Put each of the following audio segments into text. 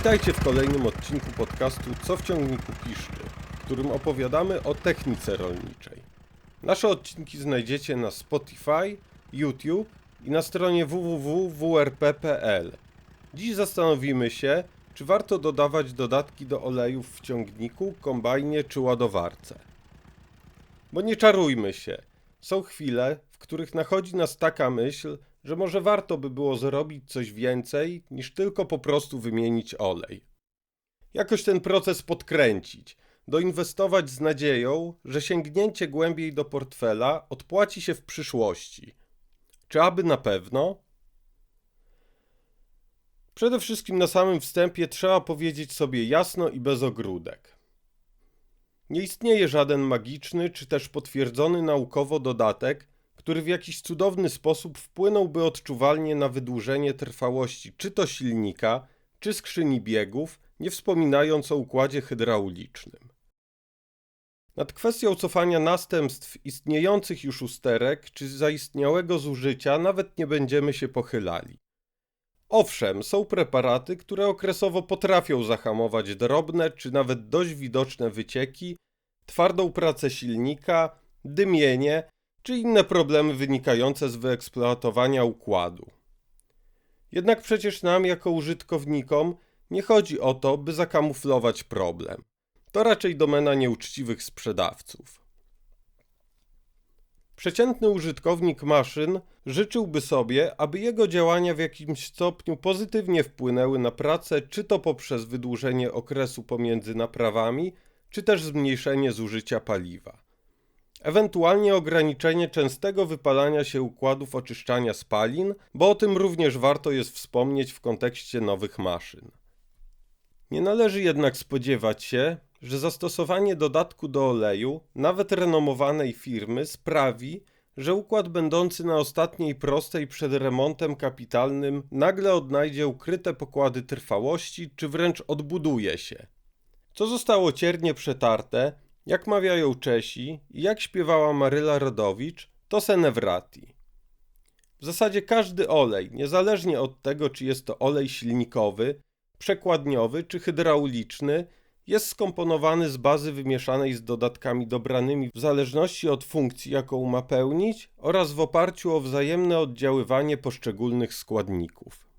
Witajcie w kolejnym odcinku podcastu Co w ciągniku piszczy, w którym opowiadamy o technice rolniczej. Nasze odcinki znajdziecie na Spotify, YouTube i na stronie www.wrp.pl. Dziś zastanowimy się, czy warto dodawać dodatki do olejów w ciągniku, kombajnie czy ładowarce. Bo nie czarujmy się, są chwile, w których nachodzi nas taka myśl, że może warto by było zrobić coś więcej niż tylko po prostu wymienić olej. Jakoś ten proces podkręcić, doinwestować z nadzieją, że sięgnięcie głębiej do portfela odpłaci się w przyszłości. Czy aby na pewno? Przede wszystkim na samym wstępie trzeba powiedzieć sobie jasno i bez ogródek. Nie istnieje żaden magiczny czy też potwierdzony naukowo dodatek, który w jakiś cudowny sposób wpłynąłby odczuwalnie na wydłużenie trwałości czy to silnika, czy skrzyni biegów, nie wspominając o układzie hydraulicznym. Nad kwestią cofania następstw istniejących już usterek czy zaistniałego zużycia nawet nie będziemy się pochylali. Owszem, są preparaty, które okresowo potrafią zahamować drobne czy nawet dość widoczne wycieki, twardą pracę silnika, dymienie czy inne problemy wynikające z wyeksploatowania układu. Jednak przecież nam, jako użytkownikom, nie chodzi o to, by zakamuflować problem. To raczej domena nieuczciwych sprzedawców. Przeciętny użytkownik maszyn życzyłby sobie, aby jego działania w jakimś stopniu pozytywnie wpłynęły na pracę, czy to poprzez wydłużenie okresu pomiędzy naprawami, czy też zmniejszenie zużycia paliwa. Ewentualnie ograniczenie częstego wypalania się układów oczyszczania spalin, bo o tym również warto jest wspomnieć w kontekście nowych maszyn. Nie należy jednak spodziewać się, że zastosowanie dodatku do oleju, nawet renomowanej firmy, sprawi, że układ będący na ostatniej prostej przed remontem kapitalnym nagle odnajdzie ukryte pokłady trwałości, czy wręcz odbuduje się. Co zostało ciernie przetarte, jak mawiają Czesi i jak śpiewała Maryla Rodowicz, to senewrati. W zasadzie każdy olej, niezależnie od tego, czy jest to olej silnikowy, przekładniowy czy hydrauliczny, jest skomponowany z bazy wymieszanej z dodatkami dobranymi w zależności od funkcji, jaką ma pełnić oraz w oparciu o wzajemne oddziaływanie poszczególnych składników.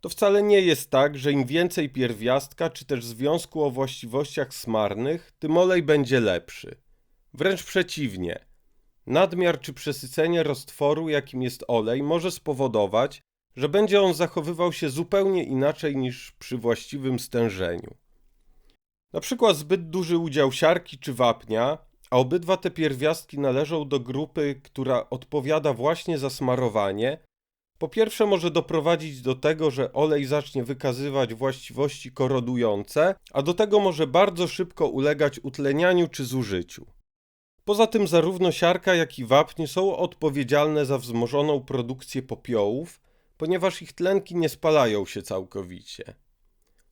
To wcale nie jest tak, że im więcej pierwiastka czy też związku o właściwościach smarnych, tym olej będzie lepszy. Wręcz przeciwnie. Nadmiar czy przesycenie roztworu, jakim jest olej, może spowodować, że będzie on zachowywał się zupełnie inaczej niż przy właściwym stężeniu. Na przykład zbyt duży udział siarki czy wapnia, a obydwa te pierwiastki należą do grupy, która odpowiada właśnie za smarowanie, po pierwsze może doprowadzić do tego, że olej zacznie wykazywać właściwości korodujące, a do tego może bardzo szybko ulegać utlenianiu czy zużyciu. Poza tym zarówno siarka, jak i wapń są odpowiedzialne za wzmożoną produkcję popiołów, ponieważ ich tlenki nie spalają się całkowicie.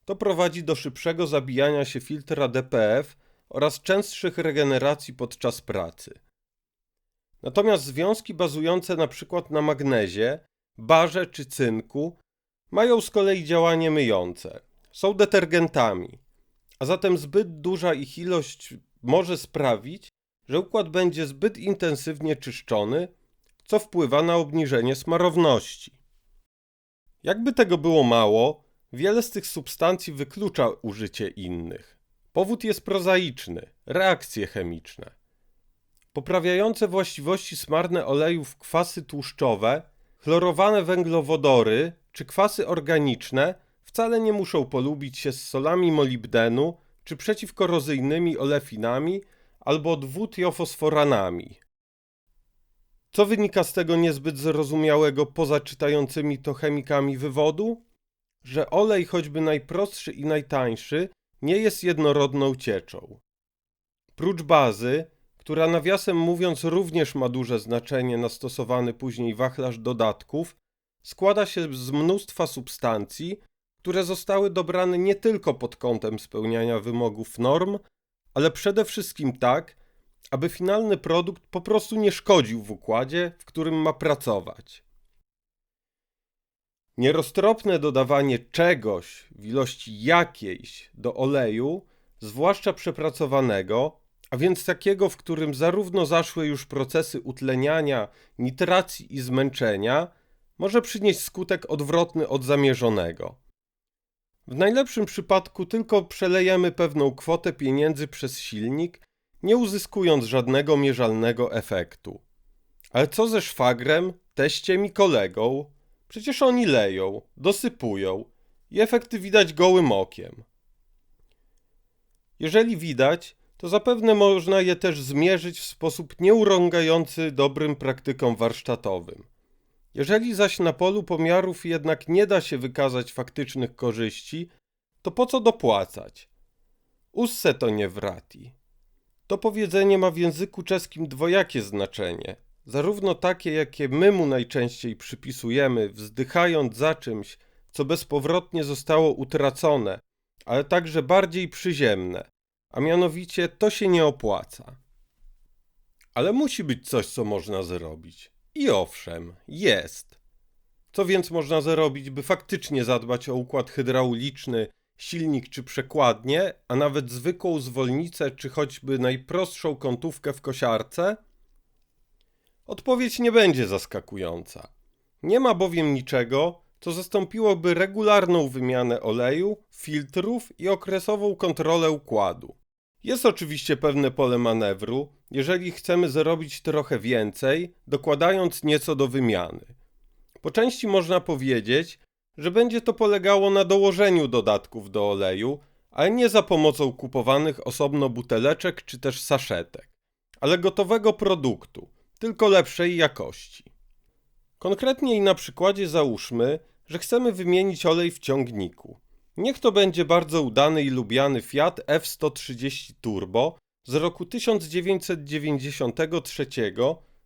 To prowadzi do szybszego zabijania się filtra DPF oraz częstszych regeneracji podczas pracy. Natomiast związki bazujące na przykład na magnezie barze czy cynku mają z kolei działanie myjące. Są detergentami, a zatem zbyt duża ich ilość może sprawić, że układ będzie zbyt intensywnie czyszczony, co wpływa na obniżenie smarowności. Jakby tego było mało, wiele z tych substancji wyklucza użycie innych. Powód jest prozaiczny reakcje chemiczne. Poprawiające właściwości smarne olejów kwasy tłuszczowe Chlorowane węglowodory czy kwasy organiczne wcale nie muszą polubić się z solami molibdenu czy przeciwkorozyjnymi olefinami albo dwuthiofosforanami. Co wynika z tego niezbyt zrozumiałego poza czytającymi to chemikami wywodu? Że olej, choćby najprostszy i najtańszy, nie jest jednorodną cieczą. Prócz bazy, która nawiasem mówiąc również ma duże znaczenie na stosowany później wachlarz dodatków, składa się z mnóstwa substancji, które zostały dobrane nie tylko pod kątem spełniania wymogów norm, ale przede wszystkim tak, aby finalny produkt po prostu nie szkodził w układzie, w którym ma pracować. Nieroztropne dodawanie czegoś w ilości jakiejś do oleju, zwłaszcza przepracowanego, a więc takiego, w którym zarówno zaszły już procesy utleniania, nitracji i zmęczenia, może przynieść skutek odwrotny od zamierzonego. W najlepszym przypadku tylko przelejemy pewną kwotę pieniędzy przez silnik, nie uzyskując żadnego mierzalnego efektu. Ale co ze szwagrem, teściem i kolegą? Przecież oni leją, dosypują i efekty widać gołym okiem. Jeżeli widać, to zapewne można je też zmierzyć w sposób nieurągający dobrym praktykom warsztatowym. Jeżeli zaś na polu pomiarów jednak nie da się wykazać faktycznych korzyści, to po co dopłacać? Usse to nie wrati. To powiedzenie ma w języku czeskim dwojakie znaczenie. Zarówno takie, jakie my mu najczęściej przypisujemy, wzdychając za czymś, co bezpowrotnie zostało utracone, ale także bardziej przyziemne, a mianowicie to się nie opłaca. Ale musi być coś, co można zrobić. I owszem, jest. Co więc można zrobić, by faktycznie zadbać o układ hydrauliczny, silnik czy przekładnię, a nawet zwykłą zwolnicę czy choćby najprostszą kątówkę w kosiarce? Odpowiedź nie będzie zaskakująca. Nie ma bowiem niczego, co zastąpiłoby regularną wymianę oleju, filtrów i okresową kontrolę układu. Jest oczywiście pewne pole manewru, jeżeli chcemy zarobić trochę więcej, dokładając nieco do wymiany. Po części można powiedzieć, że będzie to polegało na dołożeniu dodatków do oleju, ale nie za pomocą kupowanych osobno buteleczek czy też saszetek, ale gotowego produktu, tylko lepszej jakości. Konkretniej na przykładzie załóżmy, że chcemy wymienić olej w ciągniku. Niech to będzie bardzo udany i lubiany Fiat F130 Turbo z roku 1993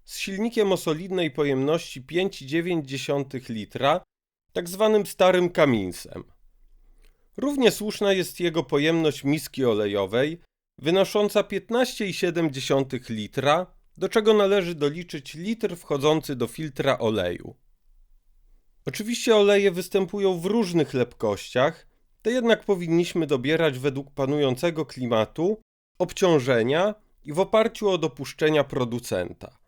z silnikiem o solidnej pojemności 5,9 litra, tak zwanym starym kaminsem. Równie słuszna jest jego pojemność miski olejowej, wynosząca 15,7 litra, do czego należy doliczyć litr wchodzący do filtra oleju. Oczywiście oleje występują w różnych lepkościach, to jednak powinniśmy dobierać według panującego klimatu, obciążenia i w oparciu o dopuszczenia producenta.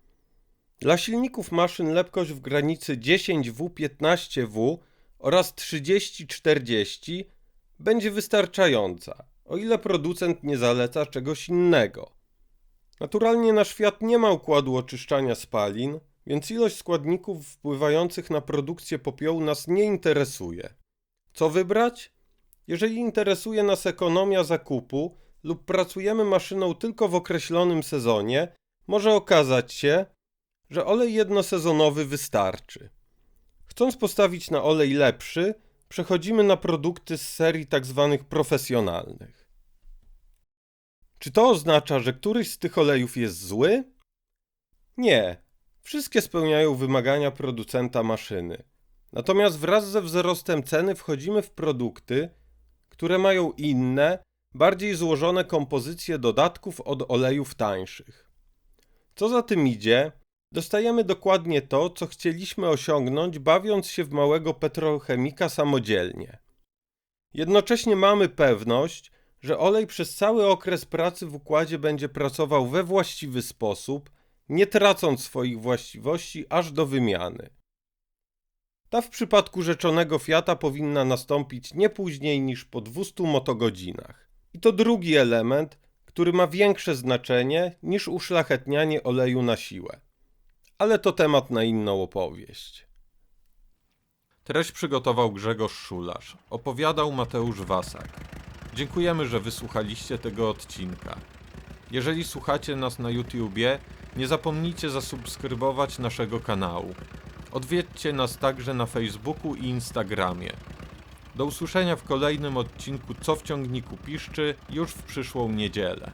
Dla silników maszyn lepkość w granicy 10W-15W oraz 30-40 będzie wystarczająca, o ile producent nie zaleca czegoś innego. Naturalnie nasz Fiat nie ma układu oczyszczania spalin, więc ilość składników wpływających na produkcję popiołu nas nie interesuje. Co wybrać? Jeżeli interesuje nas ekonomia zakupu lub pracujemy maszyną tylko w określonym sezonie, może okazać się, że olej jednosezonowy wystarczy. Chcąc postawić na olej lepszy, przechodzimy na produkty z serii tzw. Tak profesjonalnych. Czy to oznacza, że któryś z tych olejów jest zły? Nie. Wszystkie spełniają wymagania producenta maszyny. Natomiast wraz ze wzrostem ceny wchodzimy w produkty, które mają inne, bardziej złożone kompozycje dodatków od olejów tańszych. Co za tym idzie, dostajemy dokładnie to, co chcieliśmy osiągnąć, bawiąc się w małego petrochemika samodzielnie. Jednocześnie mamy pewność, że olej przez cały okres pracy w układzie będzie pracował we właściwy sposób, nie tracąc swoich właściwości aż do wymiany. Ta w przypadku rzeczonego Fiata powinna nastąpić nie później niż po 200 motogodzinach. I to drugi element, który ma większe znaczenie niż uszlachetnianie oleju na siłę. Ale to temat na inną opowieść. Treść przygotował Grzegorz Szularz. Opowiadał Mateusz Wasak. Dziękujemy, że wysłuchaliście tego odcinka. Jeżeli słuchacie nas na YouTubie, nie zapomnijcie zasubskrybować naszego kanału. Odwiedźcie nas także na Facebooku i Instagramie. Do usłyszenia w kolejnym odcinku Co w ciągniku piszczy już w przyszłą niedzielę.